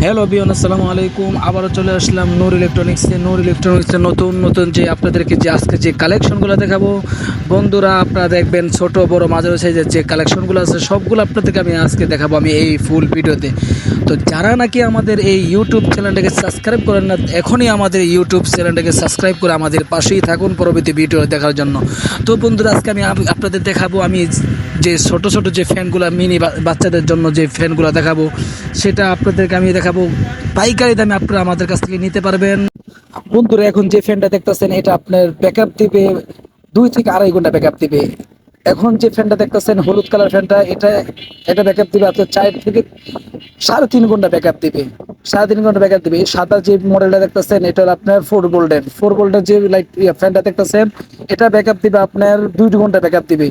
Hello বিয়ন আসসালামু আলাইকুম আবারও চলে আসলাম নূর ইলেকট্রনিক্সে নূর ইলেকট্রনিক্সে নতুন নতুন যে আপনাদেরকে যে আজকে যে কালেকশনগুলো দেখাবো, বন্ধুরা আপনারা দেখবেন ছোট, বড়, মাঝারি সাইজের যে কালেকশনগুলো আছে, সবগুলো আপনাদেরকে আমি আজকে দেখাবো আমি এই ফুল ভিডিওতে তো যারা নাকি আমাদের এই ইউটিউব চ্যানেলটাকে সাবস্ক্রাইব করেন না, এখনই আমাদের ইউটিউব চ্যানেলটাকে সাবস্ক্রাইব করে আমাদের পাশেই থাকুন পরবর্তী ভিডিও দেখার জন্য। তো বন্ধুরা, আজকে আমি আপ- আপনাদের দেখাবো আমি যে ছোট ছোট যে ফ্যানগুলো, মিনি বাচ্চাদের জন্য যে ফ্যানগুলো দেখাবো, সেটা আপনাদেরকে আমি দেখাবো। পাইকারি দামে আপনারা আমাদের কাছ থেকে নিতে পারবেন। বন্ধুরা, এখন যে ফ্যানটা দেখতেছেন, এটা আপনার ব্যাকআপ দিবে, দুই থেকে আড়াই ঘণ্টা ব্যাকআপ দিবে। এখন যে ফ্যানটা দেখতেছেন, হলুদ কালার ফ্যানটা, এটা এটা ব্যাকআপ দিবে আপনার চার থেকে সাড়ে তিন ঘণ্টা ব্যাকআপ দিবে। সাড়ে তিন ঘণ্টা ব্যাকআপ দিবে। সাদা যে মডেলটা দেখতেছেন, এটা আপনার ফোর ভোল্টের ফোর ভোল্টের যে লাইট ফ্যানটা দেখতেছেন, এটা ব্যাকআপ দিবে আপনার দুই ঘণ্টা ব্যাকআপ দিবে।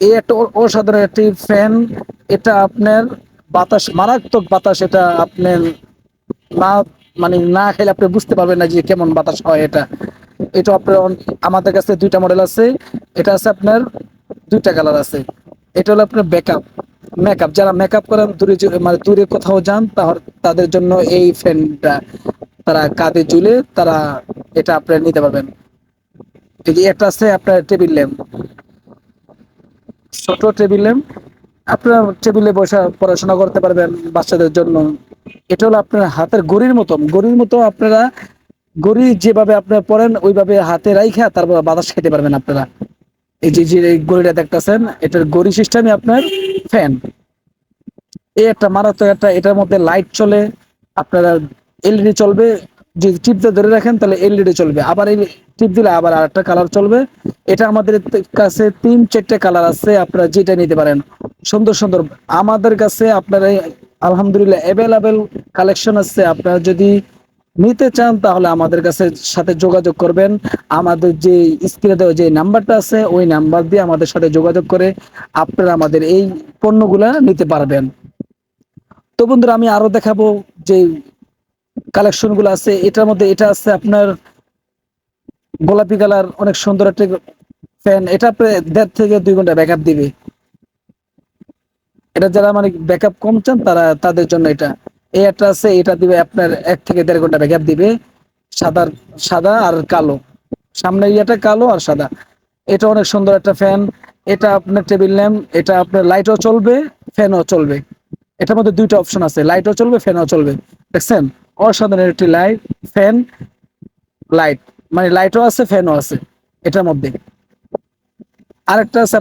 এই একটা অসাধারণ একটি ফ্যান, এটা আপনার বাতাস, মারাত্মক বাতাস এটা আপনার না মানে না খেলে আপনি বুঝতে পারবেন না যে কেমন বাতাস হয় এটা। এটা আপনার আমাদের কাছে দুইটা মডেল আছে, এটা আছে আপনার দুইটা কালার আছে। এটা হলো আপনার ব্যাকআপ মেকআপ যারা মেকআপ করেন, দূরে মানে দূরে কোথাও যান তাহলে তাদের জন্য এই ফ্যানটা তারা কাঁধে ঝুলে তারা এটা আপনার নিতে পারবেন। একটা আছে আপনার টেবিল ল্যাম্প ছোট টেবিল আপনার টেবিলে বসে পড়াশোনা করতে পারবেন বাচ্চাদের জন্য। এটা হলো আপনার হাতের গড়ির মতো। গড়ির মতো আপনারা গড়ি যেভাবে আপনারা পড়েন, ওইভাবে হাতে রাইখা তারপর বাতাস খেতে পারবেন আপনারা। এই যে যে গড়িটা দেখতেছেন, এটার গড়ি সিস্টেমে আপনার ফ্যান এই একটা মারাত্মক একটা, এটার মধ্যে লাইট চলে, আপনারা এলইডি চলবে যদি টিপতে ধরে রাখেন, তাহলে এলইডি চলবে। আবার এই টিপ দিলে আবার আরেকটা কালার চলবে। এটা আমাদের কাছে তিন, চারটে কালার আছে, আপনারা যেটা নিতে পারেন। সুন্দর সুন্দর। আমাদের কাছে আপনারা আলহামদুলিল্লাহ অ্যাভেলেবেল কালেকশন আছে। আপনারা যদি নিতে চান, তাহলে আমাদের কাছে সাথে যোগাযোগ করবেন। আমাদের যে স্ক্রিনে দেওয়া যে নাম্বারটা আছে, ওই নাম্বার দিয়ে আমাদের সাথে যোগাযোগ করে আপনারা আমাদের এই পণ্যগুলা নিতে পারবেন। তো বন্ধুরা, আমি আরও দেখাবো যে কালেকশনগুলো আছে, এটার মধ্যে এটা আছে আপনার গোলাপি কালার, অনেক সুন্দর একটা ফ্যান এটা দেড় থেকে দুই ঘণ্টা ব্যাকআপ দিবে। এটা যারা মানে ব্যাকআপ কম চান, তারা তাদের জন্য এটা। এই একটা আছে, এটা দিবে আপনার এক থেকে দেড় ঘণ্টা ব্যাকআপ দিবে। সাদার সাদা আর কালো। সামনের ইয়েটা কালো আর সাদা। এটা অনেক সুন্দর একটা ফ্যান এটা আপনার টেবিল ল্যাম্প এটা আপনার লাইটও চলবে ফ্যানও চলবে। এটার মধ্যে দুইটা অপশন আছে লাইটও চলবে ফ্যানও চলবে। দেখছেন? অসাধারণ একটি লাইট ফ্যান লাইট মানে লাইটও আছে ফ্যানও আছে এটার মধ্যে। আরেকটা আছে